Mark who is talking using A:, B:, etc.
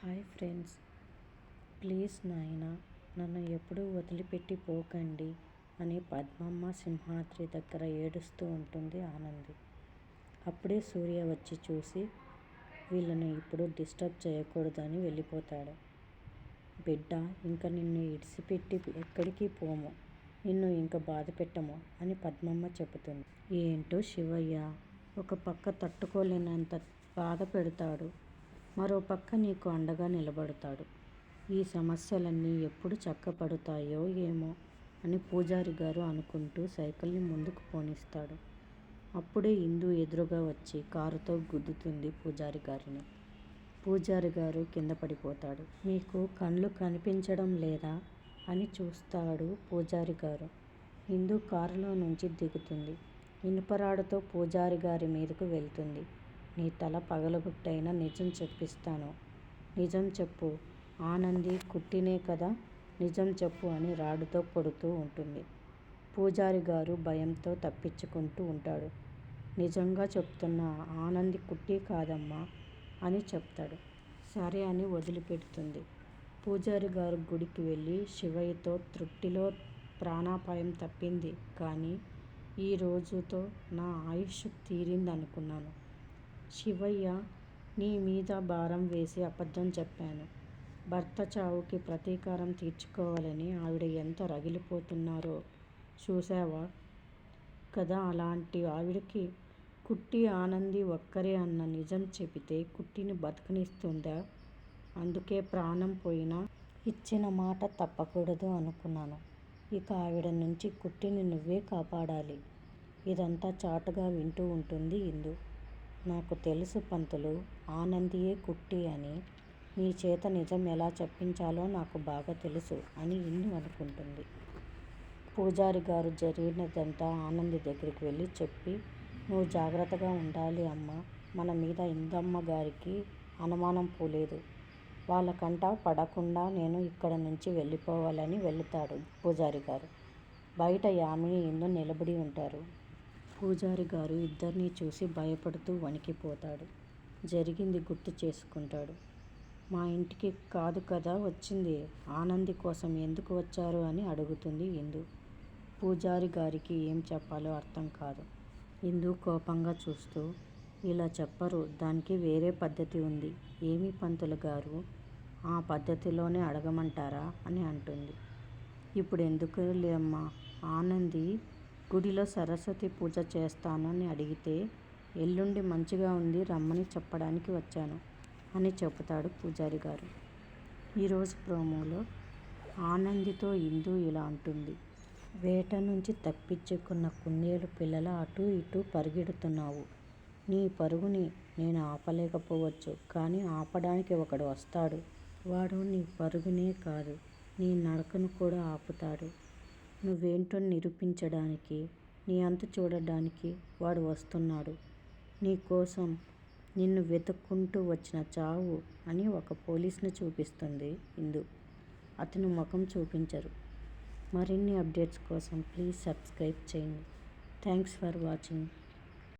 A: Hi friends. Please నాయన నన్ను ఎప్పుడూ వదిలిపెట్టి పోకండి అని పద్మమ్మ సింహాద్రి దగ్గర ఏడుస్తూ ఉంటుంది ఆనంది. అప్పుడే సూర్య వచ్చి చూసి వీళ్ళని ఇప్పుడు డిస్టర్బ్ చేయకూడదని వెళ్ళిపోతాడు. బిడ్డ ఇంక నిన్ను ఇడిసిపెట్టి ఎక్కడికి పోము నిన్ను ఇంకా బాధ పెట్టము అని పద్మమ్మ చెబుతుంది. ఏంటో శివయ్య ఒక పక్క తట్టుకోలేనంత బాధ పెడతాడు. మరోపక్క నీకు అండగా నిలబడతాడు. ఈ సమస్యలన్నీ ఎప్పుడు చక్కపడతాయో ఏమో అని పూజారి గారు అనుకుంటూ సైకిల్ని ముందుకు పోనిస్తాడు. అప్పుడే ఇందు ఎదురుగా వచ్చి కారుతో గుద్దుతుంది పూజారి గారిని. పూజారి గారు కింద పడిపోతాడు. మీకు కళ్ళు కనిపించడం లేదా? అని చూస్తాడు పూజారి గారు. ఇందు కారులో నుంచి దిగుతుంది. ఇనుపరాడుతో పూజారి గారి మీదకు వెళ్తుంది. నీ తల పగలగొట్టైనా నిజం చెప్పిస్తాను. నిజం చెప్పు. ఆనంది కుట్టినే కదా నిజం చెప్పు అని రాడుతో కొడుతూ ఉంటుంది. పూజారి గారు భయంతో తప్పించుకుంటూ ఉంటాడు. నిజంగా చెప్తున్నా ఆనంది కుట్టి కాదమ్మా అని చెప్తాడు. సరే అని వదిలిపెడుతుంది. పూజారి గారు గుడికి వెళ్ళి శివయ్యతో తృప్తిలో ప్రాణాపాయం తప్పింది. కానీ ఈ రోజుతో నా ఆయుష్ తీరిందనుకున్నాను. శివయ్య నీ మీద భారం వేసి అబద్ధం చెప్పాను. భర్త చావుకి ప్రతీకారం తీర్చుకోవాలని ఆవిడ ఎంత రగిలిపోతున్నారో చూసావా కదా అలాంటి ఆవిడకి కుట్టి ఆనంది ఒక్కరే అన్న నిజం చెబితే కుట్టిని బతకనిస్తుందా? అందుకే ప్రాణం పోయినా ఇచ్చిన మాట తప్పకూడదు అనుకున్నాను. ఇక ఆవిడ నుంచి కుట్టిని నువ్వే కాపాడాలి. ఇదంతా చాటుగా వింటూ ఉంటుంది ఇందు. నాకు తెలుసు పంతులు ఆనందియే కుట్టి అని. మీ చేత నిజం ఎలా చెప్పించాలో నాకు బాగా తెలుసు అని ఇల్లు అనుకుంటుంది. పూజారి గారు జరిగినదంతా ఆనంది దగ్గరికి వెళ్ళి చెప్పి నువ్వు జాగ్రత్తగా ఉండాలి అమ్మ. మన మీద ఇందమ్మ గారికి అనుమానం పోలేదు. వాళ్ళకంట పడకుండా నేను ఇక్కడ నుంచి వెళ్ళిపోవాలని వెళుతాడు పూజారి గారు. బయట యామిని ఇందు నిలబడి ఉంటారు. పూజారి గారు ఇద్దరినీ చూసి భయపడుతూ వణికిపోతాడు. జరిగింది గుర్తు చేసుకుంటాడు. మా ఇంటికి కాదు కదా వచ్చింది? ఆనంది కోసం ఎందుకు వచ్చారు అని అడుగుతుంది ఇందు. పూజారి గారికి ఏం చెప్పాలో అర్థం కాదు. ఇందు కోపంగా చూస్తూ ఇలా చెప్పరు దానికి వేరే పద్ధతి ఉంది. ఏమి పంతులు గారు? ఆ పద్ధతిలోనే అడగమంటారా? అని అంటుంది. ఇప్పుడు ఎందుకు లేమ్మా ఆనంది గుడిలో సరస్వతి పూజ చేస్తానని అడిగితే ఎల్లుండి మంచిగా ఉంది రమ్మని చెప్పడానికి వచ్చాను అని చెబుతాడు పూజారి గారు. ఈరోజు ప్రోమోలో ఆనందితో ఇందు ఇలా అంటుంది. వేట నుంచి తప్పించుకున్న కుందేలు పిల్లల అటు ఇటు పరిగెడుతున్నావు. నీ పరుగుని నేను ఆపలేకపోవచ్చు కానీ ఆపడానికి ఒకడు వస్తాడు. వాడు నీ పరుగునే కాదు నీ నడకను కూడా ఆపుతాడు. నువ్వేంటో నిరూపించడానికి నీ అంతు చూడడానికి వాడు వస్తున్నాడు. నీ కోసం నిన్ను వెతుక్కుంటూ వచ్చిన చావు అని ఒక పోలీస్ని చూపిస్తుంది ఇందు. అతను ముఖం చూపించరు. మరిన్ని అప్డేట్స్ కోసం ప్లీజ్ సబ్స్క్రైబ్ చేయండి. Thanks for watching.